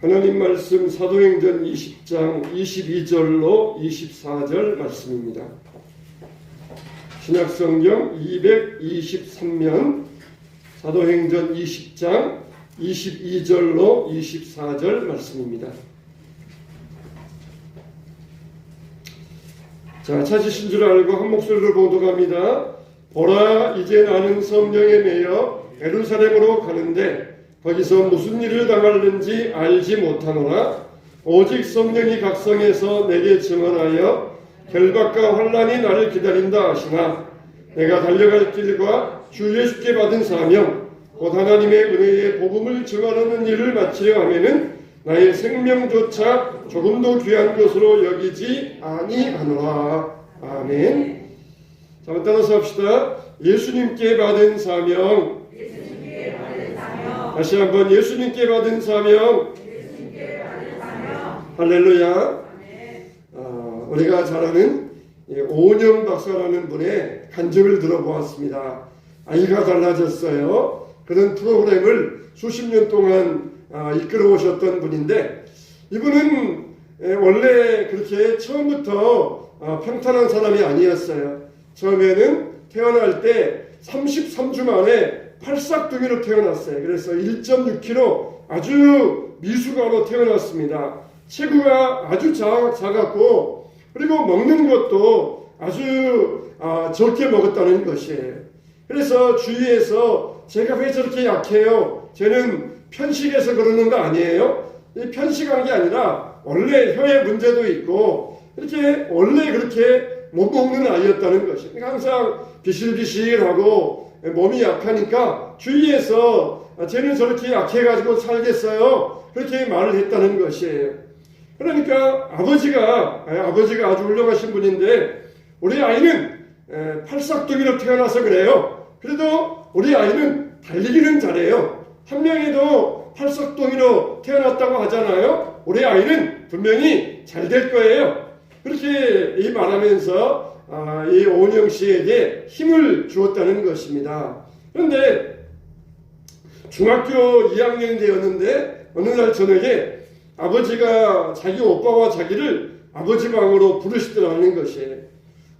하나님 말씀 사도행전 20장 22절로 24절 말씀입니다. 신약성경 223면 사도행전 20장 22절로 24절 말씀입니다. 자, 찾으신 줄 알고 한 목소리로 봉독합니다. 보라, 이제 나는 성령에 매여 예루살렘으로 가는데 거기서 무슨 일을 당하는지 알지 못하노라. 오직 성령이 각성해서 내게 증언하여 결박과 환란이 나를 기다린다 하시나 내가 달려갈 길과 주 예수께 받은 사명 곧 하나님의 은혜의 복음을 증언하는 일을 마치려 하면은 나의 생명조차 조금도 귀한 것으로 여기지 아니하노라. 아멘. 자, 따라서 합시다. 예수님께 받은 사명. 다시 한번 예수님께 받은 사명. 할렐루야. 아, 우리가 잘 아는 이 오은영 박사라는 분의 간증을 들어보았습니다. 아이가 달라졌어요. 그런 프로그램을 수십 년 동안 아, 이끌어 오셨던 분인데 이분은 에, 원래 그렇게 처음부터 아, 평탄한 사람이 아니었어요. 처음에는 태어날 때 33주 만에 팔싹둥이로 태어났어요. 그래서 1.6kg 아주 미숙아로 태어났습니다. 체구가 아주 작, 작았고 그리고 먹는 것도 아주 아, 적게 먹었다는 것이에요. 그래서 주위에서 제가 왜 저렇게 약해요? 쟤는 편식해서 그러는 거 아니에요? 이 편식한 게 아니라 원래 혀에 문제도 있고 이렇게 원래 그렇게 못 먹는 아이였다는 것이. 그러니까 항상 비실비실하고 몸이 약하니까 주위에서 아, 쟤는 저렇게 약해가지고 살겠어요. 그렇게 말을 했다는 것이에요. 그러니까 아버지가 아, 아버지가 아주 훌륭하신 분인데 우리 아이는 에, 팔싹둥이로 태어나서 그래요. 그래도 우리 아이는 달리기는 잘해요. 한 명이도 팔싹둥이로 태어났다고 하잖아요. 우리 아이는 분명히 잘 될 거예요. 그렇게 이 말하면서 아, 이 오은영 씨에게 힘을 주었다는 것입니다. 그런데 중학교 2학년이 되었는데 어느 날 저녁에 아버지가 자기 오빠와 자기를 아버지 방으로 부르시더라는 것이에요.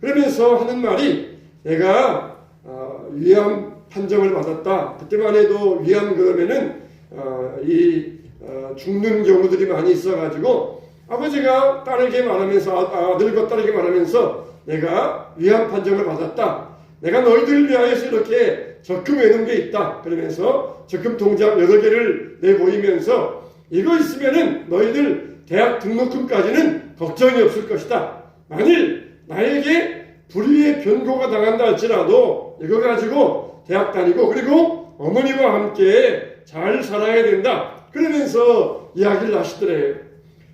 그러면서 하는 말이 내가 어, 위암 판정을 받았다. 그때만 해도 위암 그러면은 어, 이 어, 죽는 경우들이 많이 있어가지고 아버지가 딸에게 말하면서 아, 아들과 딸에게 말하면서 내가 위암 판정을 받았다. 내가 너희들을 위하여서 이렇게 적금 해놓은 게 있다. 그러면서 적금 통장 여러 개를 내보이면서 이거 있으면은 너희들 대학 등록금까지는 걱정이 없을 것이다. 만일 나에게 불의의 변고가 당한다 할지라도 이거 가지고 대학 다니고 그리고 어머니와 함께 잘 살아야 된다. 그러면서 이야기를 하시더래요.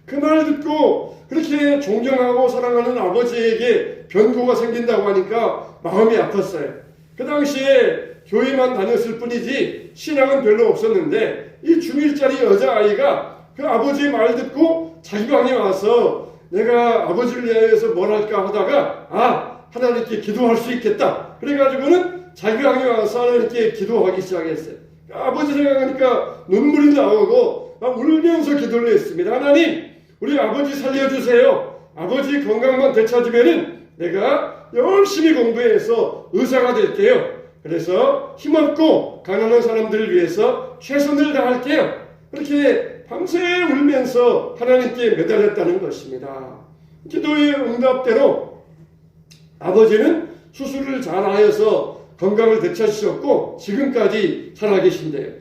그 말을 듣고 그렇게 존경하고 사랑하는 아버지에게 변고가 생긴다고 하니까 마음이 아팠어요. 그 당시에 교회만 다녔을 뿐이지 신앙은 별로 없었는데 이 중1짜리 여자아이가 그 아버지의 말 듣고 자기 방에 와서 내가 아버지를 위하여서 뭘 할까 하다가 아 하나님께 기도할 수 있겠다. 그래가지고는 자기 방에 와서 하나님께 기도하기 시작했어요. 아버지 생각하니까 눈물이 나오고 막 울면서 기도를 했습니다. 하나님 우리 아버지 살려주세요. 아버지 건강만 되찾으면은 내가 열심히 공부해서 의사가 될게요. 그래서 힘없고 가난한 사람들을 위해서 최선을 다할게요. 그렇게 밤새 울면서 하나님께 매달렸다는 것입니다. 기도의 응답대로 아버지는 수술을 잘하여서 건강을 되찾으셨고 지금까지 살아계신대요.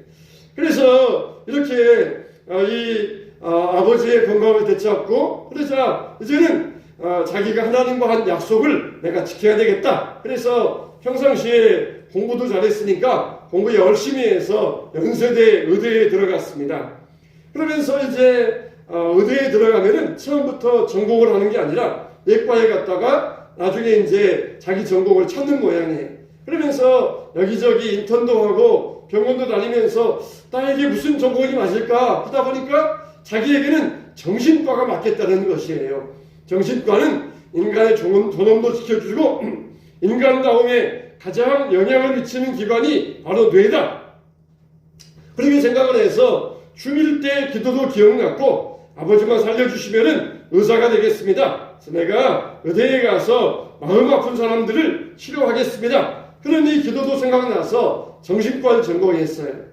그래서 이렇게 아, 이 아, 아버지의 건강을 되찾고 그러자 이제는 아, 자기가 하나님과 한 약속을 내가 지켜야 되겠다. 그래서 평상시에 공부도 잘했으니까 공부 열심히 해서 연세대 의대에 들어갔습니다. 그러면서 이제 어, 의대에 들어가면은 처음부터 전공을 하는 게 아니라 예과에 갔다가 나중에 이제 자기 전공을 찾는 모양이에요. 그러면서 여기저기 인턴도 하고 병원도 다니면서 나에게 무슨 전공이 맞을까 하다 보니까 자기에게는 정신과가 맞겠다는 것이에요. 정신과는 인간의 존- 존엄도 지켜주고 인간다움에 가장 영향을 미치는 기관이 바로 뇌다. 그렇게 생각을 해서 중1 때 기도도 기억났고 아버지만 살려주시면은 의사가 되겠습니다. 내가 의대에 가서 마음 아픈 사람들을 치료하겠습니다. 이 기도도 생각나서 정신과를 전공했어요.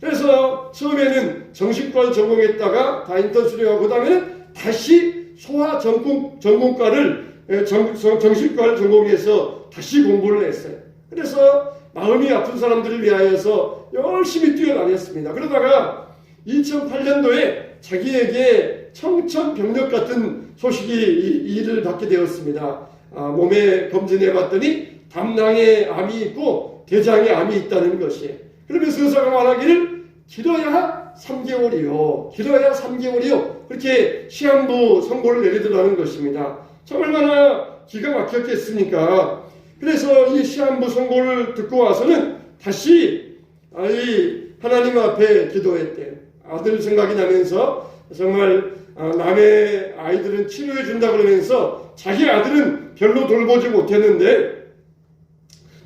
그래서 처음에는 정신과를 전공했다가 다인턴 수료하고 그 다음에는 다시 소아 전공 전공과를 에, 정, 정- 정신과를 전공해서 다시 공부를 했어요. 그래서 마음이 아픈 사람들을 위하여서 열심히 뛰어다녔습니다. 그러다가 2008년도에 자기에게 청천벽력 같은 소식이 이- 이를 받게 되었습니다. 아, 몸에 검진해 봤더니 담낭에 암이 있고 대장에 암이 있다는 것이. 그러면서 의사가 말하기를 길어야 3개월이요. 길어야 3개월이요. 그렇게 시한부 선고를 내리더라는 것입니다. 참 얼마나 기가 막혔겠습니까? 그래서 이 시한부 선고를 듣고 와서는 다시 아, 이 하나님 앞에 기도했대요. 아들 생각이 나면서 정말 아, 남의 아이들은 치료해 준다 그러면서 자기 아들은 별로 돌보지 못했는데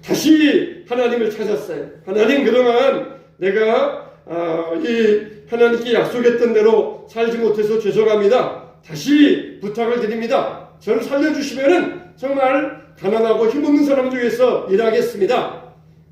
다시 하나님을 찾았어요. 하나님 그동안 내가 아, 이 하나님께 약속했던 대로 살지 못해서 죄송합니다. 다시 부탁을 드립니다. 저를 살려주시면은 정말 가난하고 힘없는 사람들 위해서 일하겠습니다.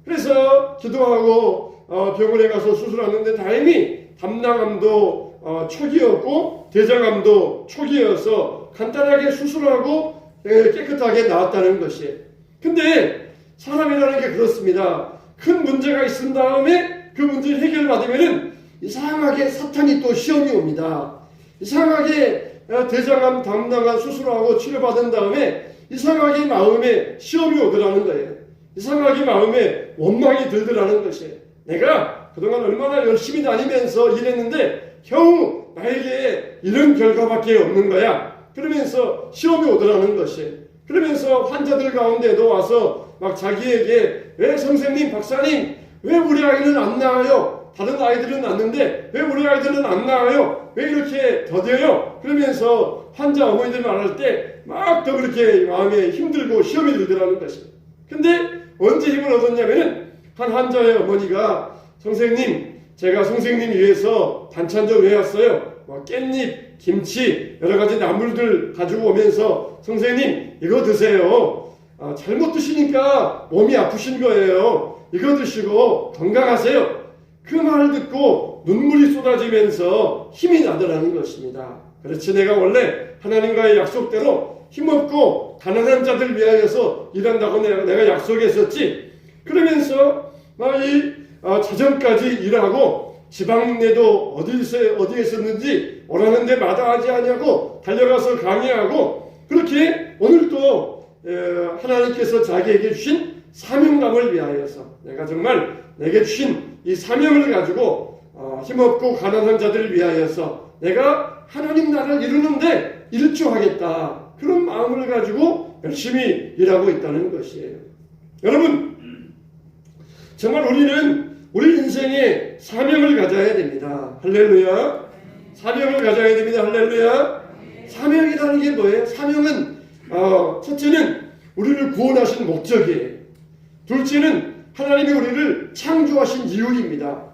그래서 기도하고 어, 병원에 가서 수술하는데 다행히 담낭암도 어, 초기였고 대장암도 초기여서 간단하게 수술하고 에, 깨끗하게 나왔다는 것이. 근데 사람이라는 게 그렇습니다. 큰 문제가 있은 다음에 그 문제를 해결받으면은 이상하게 사탄이 또 시험이 옵니다. 이상하게 어, 대장암 담당한 수술하고 치료받은 다음에 이상하게 마음에 시험이 오더라는 거예요. 이상하게 마음에 원망이 들더라는 것이 내가 그동안 얼마나 열심히 다니면서 일했는데 겨우 나에게 이런 결과밖에 없는 거야. 그러면서 시험이 오더라는 것이 그러면서 환자들 가운데도 와서 막 자기에게 왜 선생님 박사님 왜 우리 아이는 안 나아요? 다른 아이들은 낫는데 왜 우리 아이들은 안 나아요? 왜 이렇게 더뎌요? 그러면서 환자 어머니들 말할 때 막 더 그렇게 마음에 힘들고 시험이 들더라는 것이. 근데 언제 힘을 얻었냐면은 한 환자의 어머니가 선생님 제가 선생님 위해서 반찬 좀 해왔어요. 뭐 깻잎, 김치 여러 가지 나물들 가지고 오면서 선생님 이거 드세요. 아, 잘못 드시니까 몸이 아프신 거예요. 이거 드시고 건강하세요. 그 말을 듣고 눈물이 쏟아지면서 힘이 나더라는 것입니다. 그렇지 내가 원래 하나님과의 약속대로 힘없고 가난한 자들 위하여서 일한다고 내가, 내가 약속했었지. 그러면서 막이 아, 자정까지 일하고 지방 내도 어디서 어디에 있었는지 오라는 데 마다 하지 아니하고 달려가서 강의하고 그렇게 오늘도 에, 하나님께서 자기에게 주신 사명감을 위하여서 내가 정말 내게 주신 이 사명을 가지고 어, 힘없고 가난한 자들을 위하여서 내가 하나님 나라를 이루는데 일조하겠다 그런 마음을 가지고 열심히 일하고 있다는 것이에요. 여러분 정말 우리는 우리 인생에 사명을 가져야 됩니다. 할렐루야. 사명을 가져야 됩니다. 할렐루야. 사명이라는 게 뭐예요? 사명은 어, 첫째는 우리를 구원하신 목적이에요. 둘째는 하나님이 우리를 창조하신 이유입니다.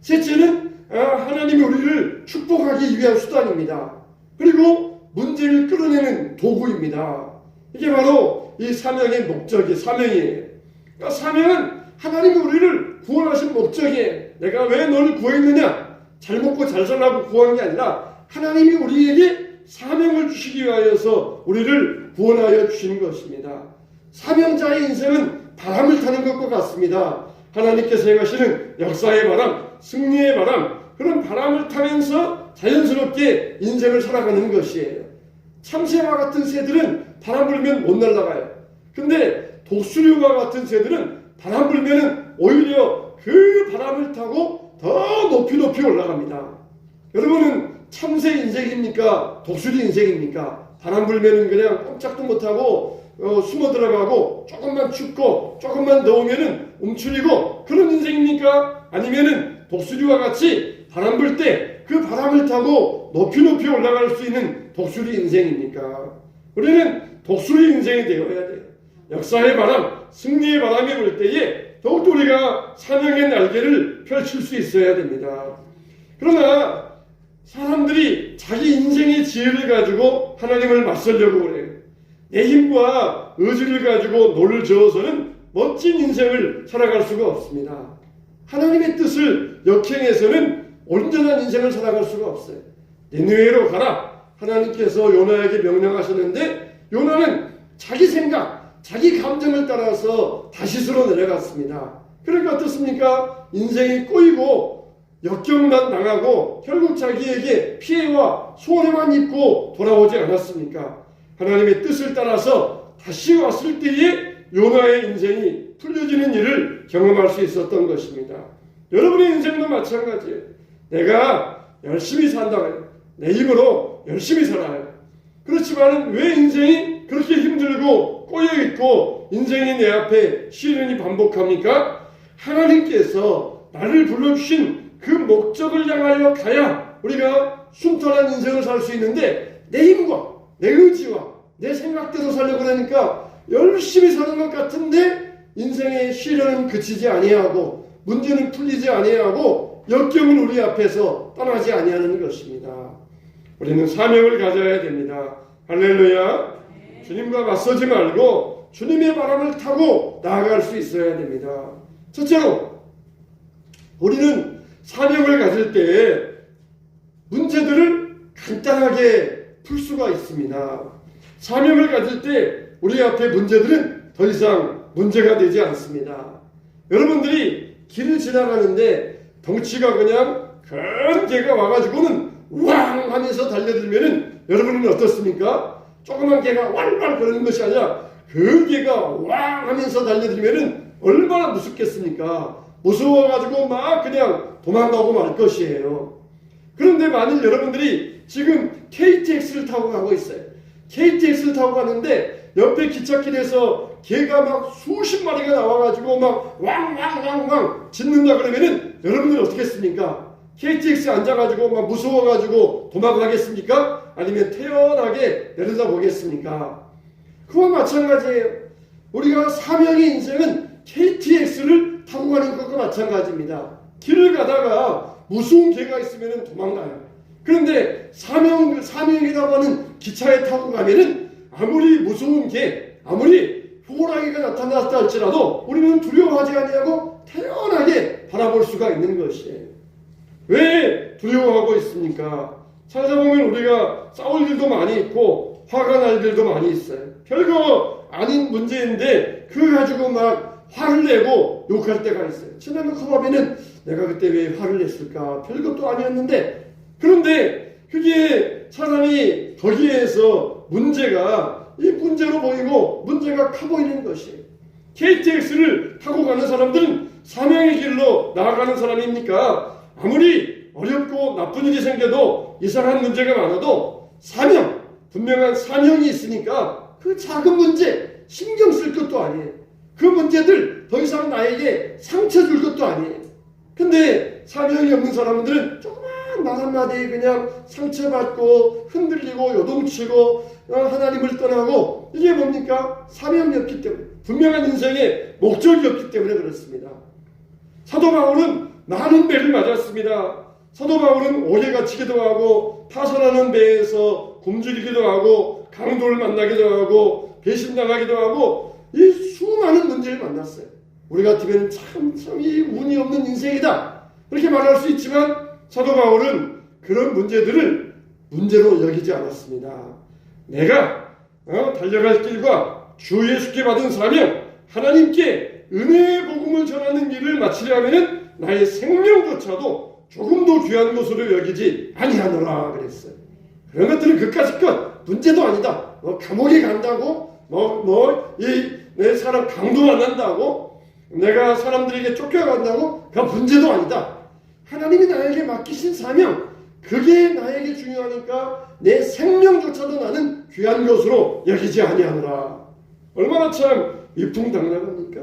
셋째는 아, 하나님이 우리를 축복하기 위한 수단입니다. 그리고 문제를 끌어내는 도구입니다. 이게 바로 이 사명의 목적이 사명이에요. 그러니까 사명은 하나님이 우리를 구원하신 목적이에요. 내가 왜 너를 구했느냐? 잘 먹고 잘 살라고 구한 게 아니라 하나님이 우리에게 사명을 주시기 위하여서 우리를 구원하여 주신 것입니다. 사명자의 인생은 바람을 타는 것과 같습니다. 하나님께서 행하시는 역사의 바람, 승리의 바람, 그런 바람을 타면서 자연스럽게 인생을 살아가는 것이에요. 참새와 같은 새들은 바람 불면 못 날아가요. 근데 독수리와 같은 새들은 바람 불면은 오히려 그 바람을 타고 더 높이 높이 올라갑니다. 여러분은 참새 인생입니까? 독수리 인생입니까? 바람 불면은 그냥 꼼짝도 못하고 어, 숨어 들어가고 조금만 춥고 조금만 더우면은 움츠리고 그런 인생입니까? 아니면은 독수리와 같이 바람 불 때 그 바람을 타고 높이 높이 올라갈 수 있는 독수리 인생입니까? 우리는 독수리 인생이 되어야 돼요. 역사의 바람, 승리의 바람이 불 때에 더욱더 우리가 사명의 날개를 펼칠 수 있어야 됩니다. 그러나 사람들이 자기 인생의 지혜를 가지고 하나님을 맞서려고 그래요. 내 힘과 의지를 가지고 노를 저어서는 멋진 인생을 살아갈 수가 없습니다. 하나님의 뜻을 역행해서는 온전한 인생을 살아갈 수가 없어요. 니느웨로 가라. 하나님께서 요나에게 명령하셨는데 요나는 자기 생각, 자기 감정을 따라서 다시스로 내려갔습니다. 그러니까 어떻습니까? 인생이 꼬이고 역경만 당하고 결국 자기에게 피해와 손해만 입고 돌아오지 않았습니까? 하나님의 뜻을 따라서 다시 왔을 때에 요나의 인생이 풀려지는 일을 경험할 수 있었던 것입니다. 여러분의 인생도 마찬가지예요. 내가 열심히 산다고요. 내 힘으로 열심히 살아요. 그렇지만 왜 인생이 그렇게 힘들고 꼬여있고 인생이 내 앞에 시련이 반복합니까? 하나님께서 나를 불러주신 그 목적을 향하여 가야 우리가 순탄한 인생을 살 수 있는데 내 힘과 내 의지와 내 생각대로 살려고 그러니까 열심히 사는 것 같은데 인생의 시련은 그치지 아니하고 문제는 풀리지 아니하고 역경은 우리 앞에서 떠나지 아니하는 것입니다. 우리는 사명을 가져야 됩니다. 할렐루야. 주님과 맞서지 말고 주님의 바람을 타고 나아갈 수 있어야 됩니다. 첫째로 우리는 사명을 가질 때 문제들을 간단하게 풀 수가 있습니다. 사명을 가질 때 우리 앞에 문제들은 더 이상 문제가 되지 않습니다. 여러분들이 길을 지나가는데 덩치가 그냥 큰 개가 와가지고는 왕 하면서 달려들면은 여러분은 어떻습니까? 조그만 개가 왈왈 거리는 것이 아니라 그 개가 왕 하면서 달려들면은 얼마나 무섭겠습니까? 무서워가지고 막 그냥 도망가고 말 것이에요. 그런데 만일 여러분들이 지금 KTX를 타고 가고 있어요. KTX를 타고 가는데 옆에 기찻길에서 개가 막 수십 마리가 나와가지고 막 왕왕왕왕 짖는다 그러면은 여러분들 어떻게 했습니까? KTX 앉아가지고 막 무서워가지고 도망가겠습니까? 아니면 태연하게 내려다 보겠습니까? 그와 마찬가지예요. 우리가 사명의 인생은 KTX를 가는 것과 마찬가지입니다. 길을 가다가 무서운 개가 있으면 도망가요. 그런데 사명, 사명이라고 하는 기차에 타고 가면은 아무리 무서운 개, 아무리 호랑이가 나타났다 할지라도 우리는 두려워하지 아니하고 태연하게 바라볼 수가 있는 것이에요. 왜 두려워하고 있습니까? 찾아보면 우리가 싸울 일도 많이 있고 화가 날 일도 많이 있어요. 별거 아닌 문제인데 그거 가지고 막 화를 내고 욕할 때가 있어요. 지난번 커버비는 내가 그때 왜 화를 냈을까? 별것도 아니었는데 그런데 그게 사람이 거기에서 문제가 이 문제로 보이고 문제가 커 보이는 것이에요. KTX를 타고 가는 사람들은 사명의 길로 나아가는 사람입니까? 아무리 어렵고 나쁜 일이 생겨도 이상한 문제가 많아도 사명, 분명한 사명이 있으니까 그 작은 문제 신경 쓸 것도 아니에요. 그 문제들 더 이상 나에게 상처 줄 것도 아니에요. 근데 사명이 없는 사람들은 조그만 말 한마디에 그냥 상처받고 흔들리고 요동치고 어, 하나님을 떠나고 이게 뭡니까? 사명이 없기 때문에 분명한 인생의 목적이 없기 때문에 그렇습니다. 사도 바울은 많은 배를 맞았습니다. 사도 바울은 오해 갇히기도 하고 타선하는 배에서 굶주리기도 하고 강도를 만나기도 하고 배신당하기도 하고 이 수많은 문제를 만났어요. 우리 같으면 참, 참, 이 운이 없는 인생이다. 그렇게 말할 수 있지만 사도 바울은 그런 문제들을 문제로 여기지 않았습니다. 내가 어, 달려갈 길과 주 예수께 받은 사명, 하나님께 은혜의 복음을 전하는 일을 마치려 하면은 나의 생명조차도 조금도 귀한 것으로 여기지 아니하노라 그랬어요. 그런 것들은 그까짓 것 문제도 아니다. 뭐 감옥에 간다고 뭐뭐이 내 사람 강도 만난다고 내가 사람들에게 쫓겨간다고 그 문제도 아니다. 하나님이 나에게 맡기신 사명 그게 나에게 중요하니까 내 생명조차도 나는 귀한 것으로 여기지 아니하노라. 얼마나 참 이풍당당합니까?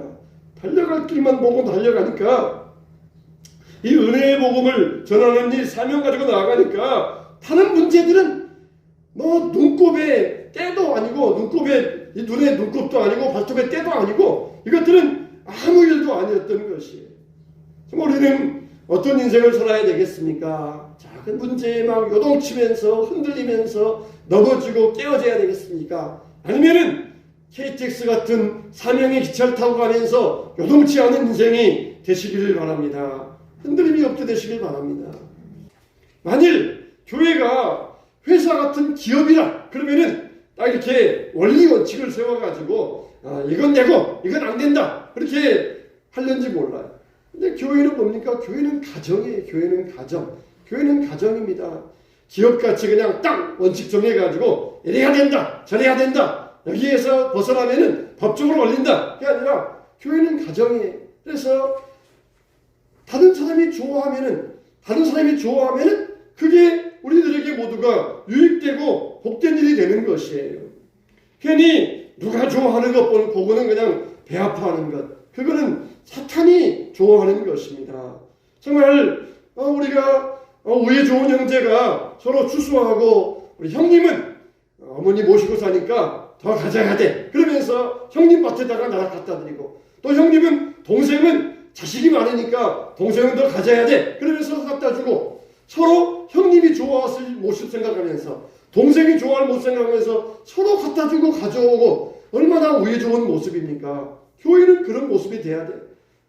달려갈 길만 보고 달려가니까 이 은혜의 복음을 전하는 이 사명 가지고 나아가니까 다른 문제들은 뭐 눈곱에 때도 아니고 눈곱에 이 눈에 눈곱도 아니고 발톱에 때도 아니고 이것들은 아무 일도 아니었던 것이에요. 우리는 어떤 인생을 살아야 되겠습니까? 작은 문제에 막 요동치면서 흔들리면서 넘어지고 깨어져야 되겠습니까? 아니면은 KTX 같은 사명의 기차를 타고 가면서 요동치 않은 인생이 되시기를 바랍니다. 흔들림이 없게 되시길 바랍니다. 만일 교회가 회사 같은 기업이라 그러면은 딱 이렇게 원리 원칙을 세워가지고 아, 이건 내고 이건 안 된다 그렇게 할는지 몰라요. 근데 교회는 뭡니까? 교회는 가정이에요. 교회는 가정. 교회는 가정입니다. 기업같이 그냥 딱 원칙 정해가지고 이래야 된다 저래야 된다 여기에서 벗어나면은 법적으로 걸린다 그게 아니라 교회는 가정이에요. 그래서 다른 사람이 좋아하면은 다른 사람이 좋아하면은 그게 우리들에게 모두가 유익되고 복된 일이 되는 것이에요. 괜히 누가 좋아하는 것 보고는 그냥 배 아파하는 것. 그거는 사탄이 좋아하는 것입니다. 정말 어, 우리가 어, 우애 좋은 형제가 서로 추수하고 우리 형님은 어머니 모시고 사니까 더 가져야 돼. 그러면서 형님 밭에다가 나라 갖다 드리고 또 형님은 동생은 자식이 많으니까 동생은 더 가져야 돼. 그러면서 갖다 주고 서로 형님이 좋아했을 모습 생각하면서 동생이 좋아할 모습 생각하면서 서로 갖다 주고 가져오고 얼마나 우애 좋은 모습입니까? 교회는 그런 모습이 돼야 돼.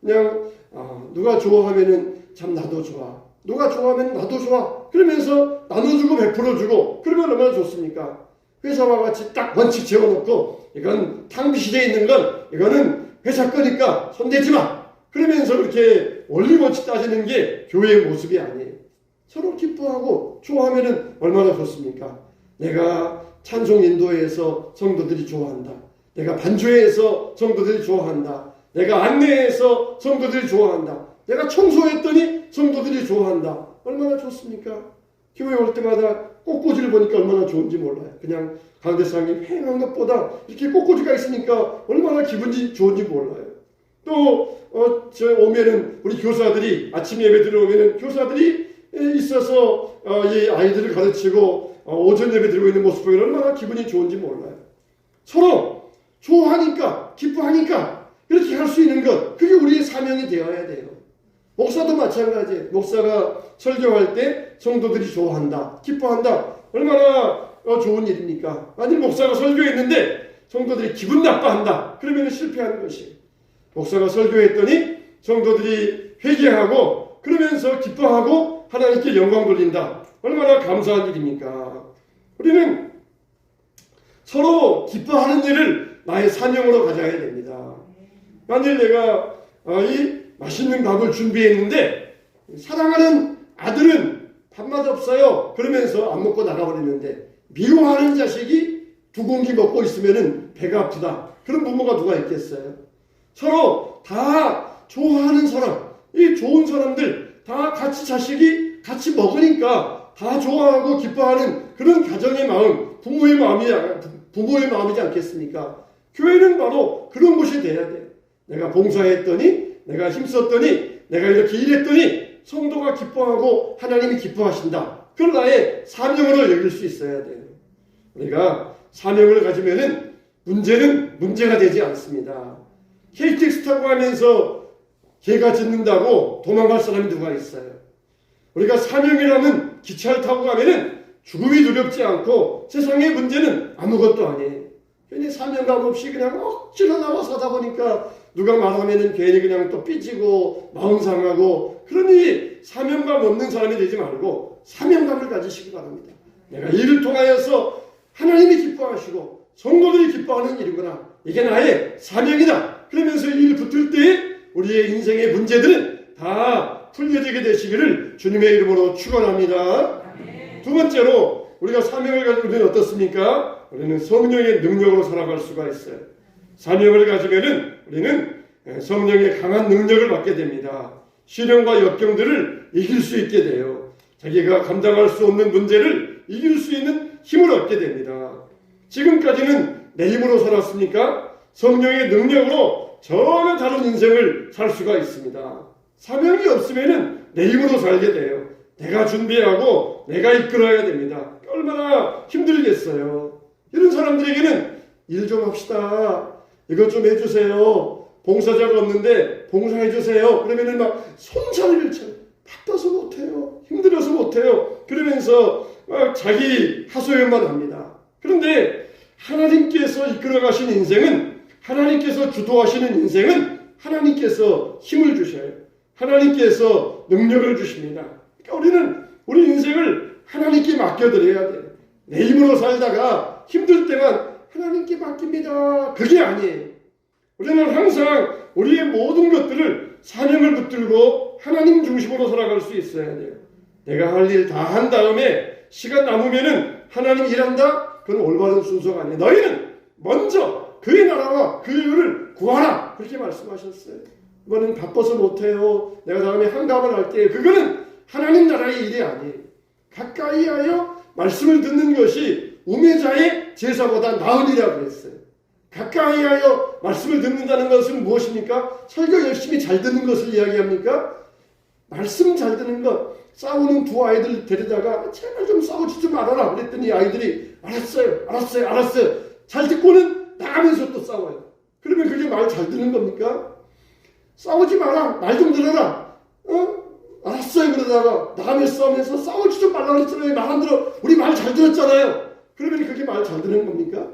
그냥 아, 누가 좋아하면은 참 나도 좋아. 누가 좋아하면 나도 좋아. 그러면서 나눠주고 베풀어주고 그러면 얼마나 좋습니까? 회사와 같이 딱 원칙 재워놓고 이건 탕비실에 있는 건 이거는 회사 거니까 손대지 마. 그러면서 그렇게 원리 원칙 따지는 게 교회의 모습이 아니에요. 서로 기뻐하고 좋아하면은 얼마나 좋습니까? 내가 찬송 인도에서 성도들이 좋아한다. 내가 반주회에서 성도들이 좋아한다. 내가 안내해서 성도들이 좋아한다. 내가 청소했더니 성도들이 좋아한다. 얼마나 좋습니까? 교회 올 때마다 꽃꽂이를 보니까 얼마나 좋은지 몰라요. 그냥 강대상이 횡한 것보다 이렇게 꽃꽂이가 있으니까 얼마나 기분이 좋은지 몰라요. 또, 어, 저 오면은 우리 교사들이 아침 예배 들어오면은 교사들이 있어서 어, 이 아이들을 가르치고 어, 오전 예배 드리고 있는 모습 보면 얼마나 기분이 좋은지 몰라요. 서로 좋아하니까, 기뻐하니까 이렇게 할 수 있는 것, 그게 우리의 사명이 되어야 돼요. 목사도 마찬가지예요. 목사가 설교할 때 성도들이 좋아한다, 기뻐한다. 얼마나 어, 좋은 일입니까? 아니 목사가 설교했는데 성도들이 기분 나빠한다. 그러면 실패하는 것이에요. 목사가 설교했더니 성도들이 회개하고 그러면서 기뻐하고 하나님께 영광 돌린다. 얼마나 감사한 일입니까? 우리는 서로 기뻐하는 일을 나의 사명으로 가져야 됩니다. 만일 내가 어, 이 맛있는 밥을 준비했는데 사랑하는 아들은 밥맛 없어요. 그러면서 안 먹고 나가버리는데 미워하는 자식이 두 공기 먹고 있으면 배가 아프다. 그런 부모가 누가 있겠어요? 서로 다 좋아하는 사람, 이 좋은 사람들 다 같이 자식이 같이 먹으니까 다 좋아하고 기뻐하는 그런 가정의 마음, 부모의 마음이 부모의 마음이지 않겠습니까? 교회는 바로 그런 곳이 돼야 돼. 내가 봉사했더니, 내가 힘썼더니, 내가 이렇게 일했더니 성도가 기뻐하고 하나님이 기뻐하신다. 그걸 나의 사명으로 여길 수 있어야 돼요. 우리가 사명을 가지면은 문제는 문제가 되지 않습니다. KTX 타고 가면서 개가 짖는다고 도망갈 사람이 누가 있어요? 우리가 사명이라는 기차를 타고 가면은 죽음이 두렵지 않고 세상의 문제는 아무것도 아니에요. 괜히 사명감 없이 그냥 억지로 나와서 하다 보니까 누가 말하면은 괜히 그냥 또 삐지고 마음 상하고 그러니 사명감 없는 사람이 되지 말고 사명감을 가지시기 바랍니다. 내가 이를 통하여서 하나님이 기뻐하시고 성도들이 기뻐하는 일이구나. 이게 나의 사명이다. 때 우리의 인생의 문제들은 다 풀려지게 되시기를 주님의 이름으로 축원합니다. 두 번째로 우리가 사명을 가지고 우리는 어떻습니까? 우리는 성령의 능력으로 살아갈 수가 있어요. 사명을 가지면은 우리는 성령의 강한 능력을 받게 됩니다. 시련과 역경들을 이길 수 있게 돼요. 자기가 감당할 수 없는 문제를 이길 수 있는 힘을 얻게 됩니다. 지금까지는 내 힘으로 살았습니까? 성령의 능력으로 전혀 다른 인생을 살 수가 있습니다. 사명이 없으면은 내 힘으로 살게 돼요. 내가 준비하고 내가 이끌어야 됩니다. 얼마나 힘들겠어요. 이런 사람들에게는 일 좀 합시다. 이것 좀 해주세요. 봉사자가 없는데 봉사해주세요. 그러면은 막 손살을 쳐. 바빠서 못해요. 힘들어서 못해요. 그러면서 어, 자기 하소연만 합니다. 그런데 하나님께서 이끌어 가신 인생은 하나님께서 주도하시는 인생은 하나님께서 힘을 주셔요. 하나님께서 능력을 주십니다. 그러니까 우리는 우리 인생을 하나님께 맡겨드려야 돼요. 내 힘으로 살다가 힘들 때만 하나님께 맡깁니다. 그게 아니에요. 우리는 항상 우리의 모든 것들을 사명을 붙들고 하나님 중심으로 살아갈 수 있어야 돼요. 내가 할 일 다 한 다음에 시간 남으면은 하나님 일한다? 그건 올바른 순서가 아니에요. 너희는 먼저 그의 나라와 그의 의를 구하라. 그렇게 말씀하셨어요. 이거는 바빠서 못해요. 내가 다음에 한가을 할때 그거는 하나님 나라의 일이 아니에요. 가까이 하여 말씀을 듣는 것이 우매자의 제사보다 나으리라 그랬어요. 가까이 하여 말씀을 듣는다는 것은 무엇입니까? 설교 열심히 잘 듣는 것을 이야기합니까? 말씀 잘 듣는 것. 싸우는 두 아이들 데리다가 제발 좀 싸우지 좀 말아라. 그랬더니 아이들이 알았어요. 알았어요. 알았어요. 잘 듣고는 나가면서 또 싸워요. 그러면 그게 말 잘 듣는 겁니까? 싸우지 마라. 말 좀 들어라. 어? 알았어요. 그러다가 나가면서 싸우면서 싸우지 좀 말라 그랬잖아요. 말 안 들어. 우리 말 잘 들었잖아요. 그러면 그게 말 잘 듣는 겁니까?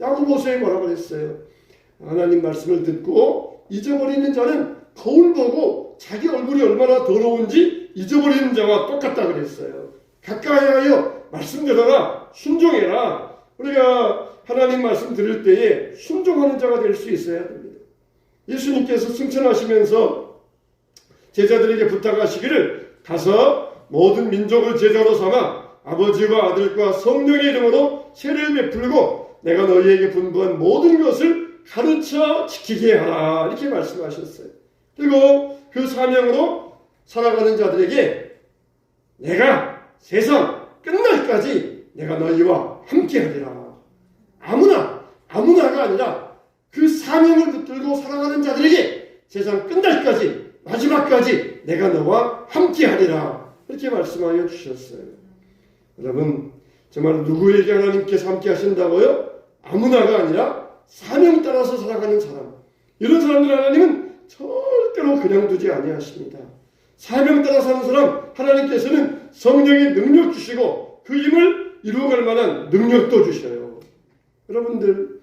야고보서에 뭐라 그랬어요? 하나님 말씀을 듣고 잊어버리는 자는 거울 보고 자기 얼굴이 얼마나 더러운지 잊어버리는 자와 똑같다 그랬어요. 가까이 하여 말씀 들어라 순종해라. 우리가 하나님 말씀 들을 때에 순종하는 자가 될 수 있어야 됩니다. 예수님께서 승천하시면서 제자들에게 부탁하시기를 가서 모든 민족을 제자로 삼아 아버지와 아들과 성령의 이름으로 세례를 베풀고 내가 너희에게 분부한 모든 것을 가르쳐 지키게 하라 이렇게 말씀하셨어요. 그리고 그 사명으로 살아가는 자들에게 내가 세상 끝날까지 내가 너희와 함께하리라. 아무나 아무나가 아니라 그 사명을 붙들고 살아가는 자들에게 세상 끝날까지 마지막까지 내가 너와 함께하리라 이렇게 말씀하여 주셨어요. 여러분 정말 누구에게 하나님께서 함께 하신다고요? 아무나가 아니라 사명 따라서 살아가는 사람 이런 사람들 하나님은 절대로 그냥 두지 아니하십니다. 사명 따라 사는 사람 하나님께서는 성령의 능력 주시고 그 힘을 이루어갈 만한 능력도 주셔요. 여러분들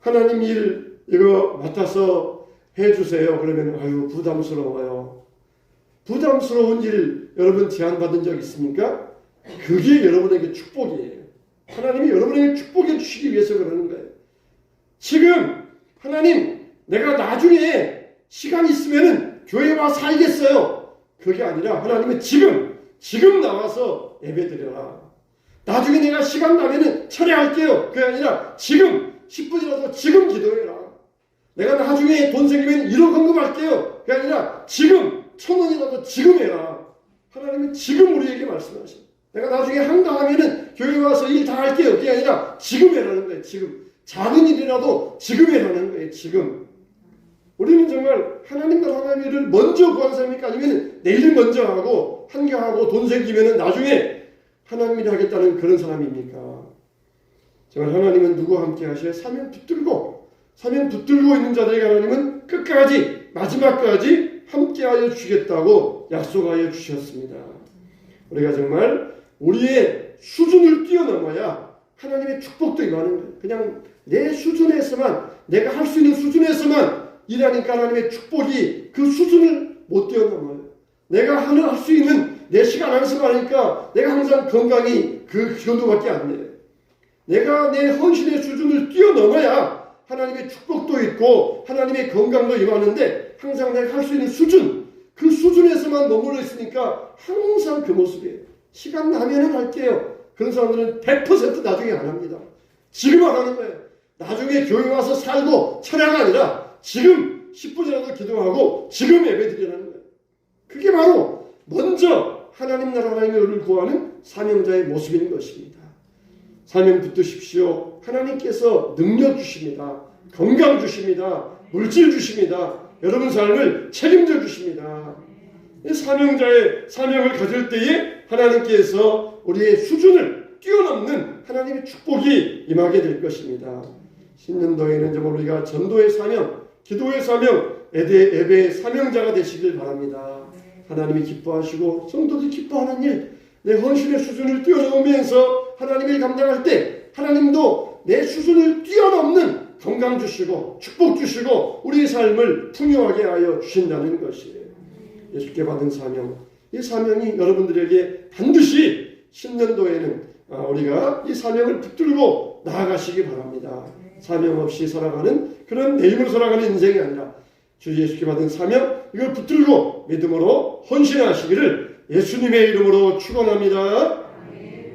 하나님 일 이거 맡아서 해주세요. 그러면 아유 부담스러워요. 부담스러운 일 여러분 제안 받은 적 있습니까? 그게 여러분에게 축복이에요. 하나님이 여러분에게 축복해 주시기 위해서 그러는 거예요. 지금 하나님 내가 나중에 시간 있으면은 교회 와 살겠어요. 그게 아니라 하나님은 지금 지금 나와서 예배드려라. 나중에 내가 시간 나면은 철회할게요. 그게 아니라 지금 10분이라도 지금 기도해라. 내가 나중에 돈 생기면 1억 헌금할게요. 그게 아니라 지금 천 원이라도 지금 해라. 하나님은 지금 우리에게 말씀하셔. 내가 나중에 한가하면은 교회 와서 일 다 할게요. 그게 아니라 지금 해라는 거예요. 지금. 작은 일이라도 지금 해라는 거예요. 지금. 우리는 정말 하나님 나라 하나님 일을 먼저 구한 사람입니까? 아니면 내일 먼저 하고 한가하고 돈 생기면은 나중에 하나님 일 하겠다는 그런 사람입니까? 정말 하나님은 누구와 함께 하셔요? 사명 붙들고 사명 붙들고 있는 자들에게 하나님은 끝까지 마지막까지 함께하여 주시겠다고 약속하여 주셨습니다. 우리가 정말 우리의 수준을 뛰어넘어야 하나님의 축복도 임하는 거예요. 그냥 내 수준에서만 내가 할 수 있는 수준에서만 일하니까 하나님의 축복이 그 수준을 못 뛰어넘어요. 내가 할수 있는 내 시간 안에서 하니까 내가 항상 건강이 그 정도밖에 안 돼요. 내가 내 헌신의 수준을 뛰어넘어야 하나님의 축복도 있고 하나님의 건강도 임하는데 항상 내가 할 수 있는 수준 그 수준에서만 머물러 있으니까 항상 그 모습이에요. 시간 나면은 할게요. 그런 사람들은 100% 나중에 안 합니다. 지금 안 하는 거예요. 나중에 교회 와서 살고 철야가 아니라 지금 10분이라도 기도하고 지금 예배 드리라는 거예요. 그게 바로 먼저 하나님 나라 하나님의 의를 구하는 사명자의 모습인 것입니다. 사명 붙드십시오. 하나님께서 능력 주십니다. 건강 주십니다. 물질 주십니다. 여러분 삶을 책임져 주십니다. 이 사명자의 사명을 가질 때에 하나님께서 우리의 수준을 뛰어넘는 하나님의 축복이 임하게 될 것입니다. 신년도에는 좀 우리가 전도의 사명, 기도의 사명, 예배의 사명자가 되시길 바랍니다. 하나님이 기뻐하시고 성도들이 기뻐하는 일, 내 헌신의 수준을 뛰어넘으면서 하나님을 감당할 때 하나님도 내 수준을 뛰어넘는 건강 주시고 축복 주시고 우리의 삶을 풍요하게 하여 주신다는 것이에요. 예수께 받은 사명, 이 사명이 여러분들에게 반드시 10년도에는 아, 우리가 이 사명을 붙들고 나아가시기 바랍니다. 사명 없이 살아가는 그런 내 힘으로 살아가는 인생이 아니라 주 예수께 받은 사명 이걸 붙들고 믿음으로 헌신하시기를 예수님의 이름으로 축원합니다.